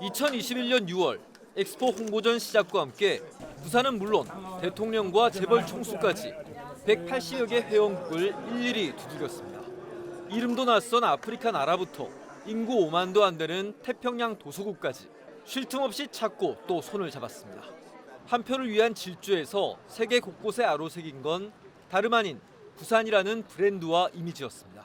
2021년 6월 엑스포 홍보전 시작과 함께 부산은 물론 대통령과 재벌 총수까지 180여 개 회원국을 일일이 두들겼습니다. 이름도 낯선 아프리카 나라부터 인구 5만도 안 되는 태평양 도서국까지 쉴 틈 없이 찾고 또 손을 잡았습니다. 한 표를 위한 질주에서 세계 곳곳에 아로새긴 건 다름 아닌 부산이라는 브랜드와 이미지였습니다.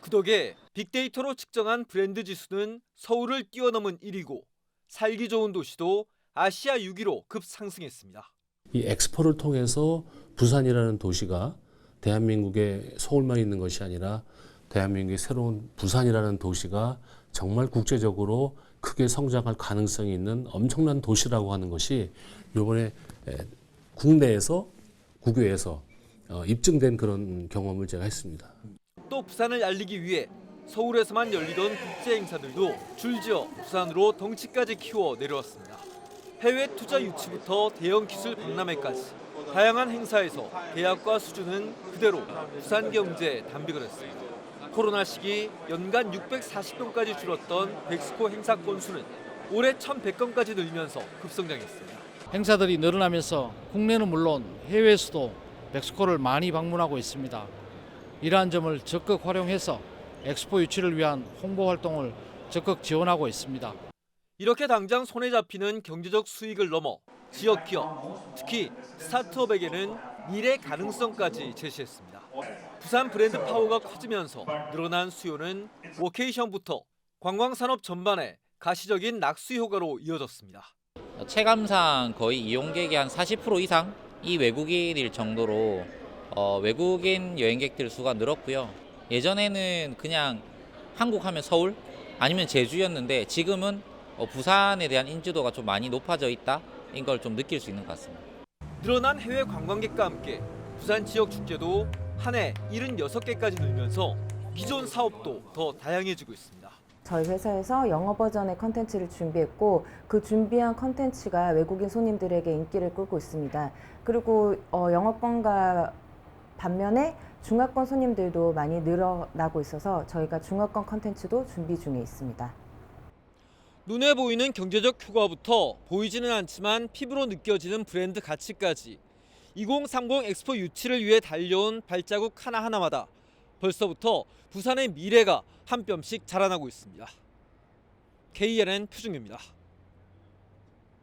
그 덕에 빅데이터로 측정한 브랜드 지수는 서울을 뛰어넘은 1위고 살기 좋은 도시도 아시아 6위로 급상승했습니다. 이 엑스포를 통해서 부산이라는 도시가 대한민국의 서울만 있는 것이 아니라 대한민국의 새로운 부산이라는 도시가 정말 국제적으로 크게 성장할 가능성이 있는 엄청난 도시라고 하는 것이 이번에 에, 국내에서 국외에서 어, 입증된 그런 경험을 제가 했습니다. 또 부산을 알리기 위해 서울에서만 열리던 국제 행사들도 줄지어 부산으로 덩치까지 키워 내려왔습니다. 해외 투자 유치부터 대형 기술 박람회까지 다양한 행사에서 계약과 수준은 그대로 부산 경제에 담비걸 했습니다. 코로나 시기 연간 640건까지 줄었던 백스코 행사 건수는 올해 1,100건까지 늘면서 급성장했습니다. 행사들이 늘어나면서 국내는 물론 해외에서도 멕시코를 많이 방문하고 있습니다. 이러한 점을 적극 활용해서 엑스포 유치를 위한 홍보 활동을 적극 지원하고 있습니다. 이렇게 당장 손에 잡히는 경제적 수익을 넘어 지역 기업, 특히 스타트업에게는 미래 가능성까지 제시했습니다. 부산 브랜드 파워가 커지면서 늘어난 수요는 워케이션부터 관광 산업 전반에 가시적인 낙수 효과로 이어졌습니다. 체감상 거의 이용객의 한 40% 이상이 외국인일 정도로 어, 외국인 여행객들 수가 늘었고요. 예전에는 그냥 한국 하면 서울 아니면 제주였는데 지금은 어, 부산에 대한 인지도가 좀 많이 높아져 있다. 이걸 좀 느낄 수 있는 것 같습니다. 늘어난 해외 관광객과 함께 부산 지역 축제도 한 해 76개까지 늘면서 기존 사업도 더 다양해지고 있습니다. 저희 회사에서 영어 버전의 컨텐츠를 준비했고 그 준비한 컨텐츠가 외국인 손님들에게 인기를 끌고 있습니다. 그리고 어, 영어권과 반면에 중화권 손님들도 많이 늘어나고 있어서 저희가 중화권 컨텐츠도 준비 중에 있습니다. 눈에 보이는 경제적 효과부터 보이지는 않지만 피부로 느껴지는 브랜드 가치까지 2030 엑스포 유치를 위해 달려온 발자국 하나하나마다 벌써부터 부산의 미래가 한 뼘씩 자라나고 있습니다. KNN 표준규입니다.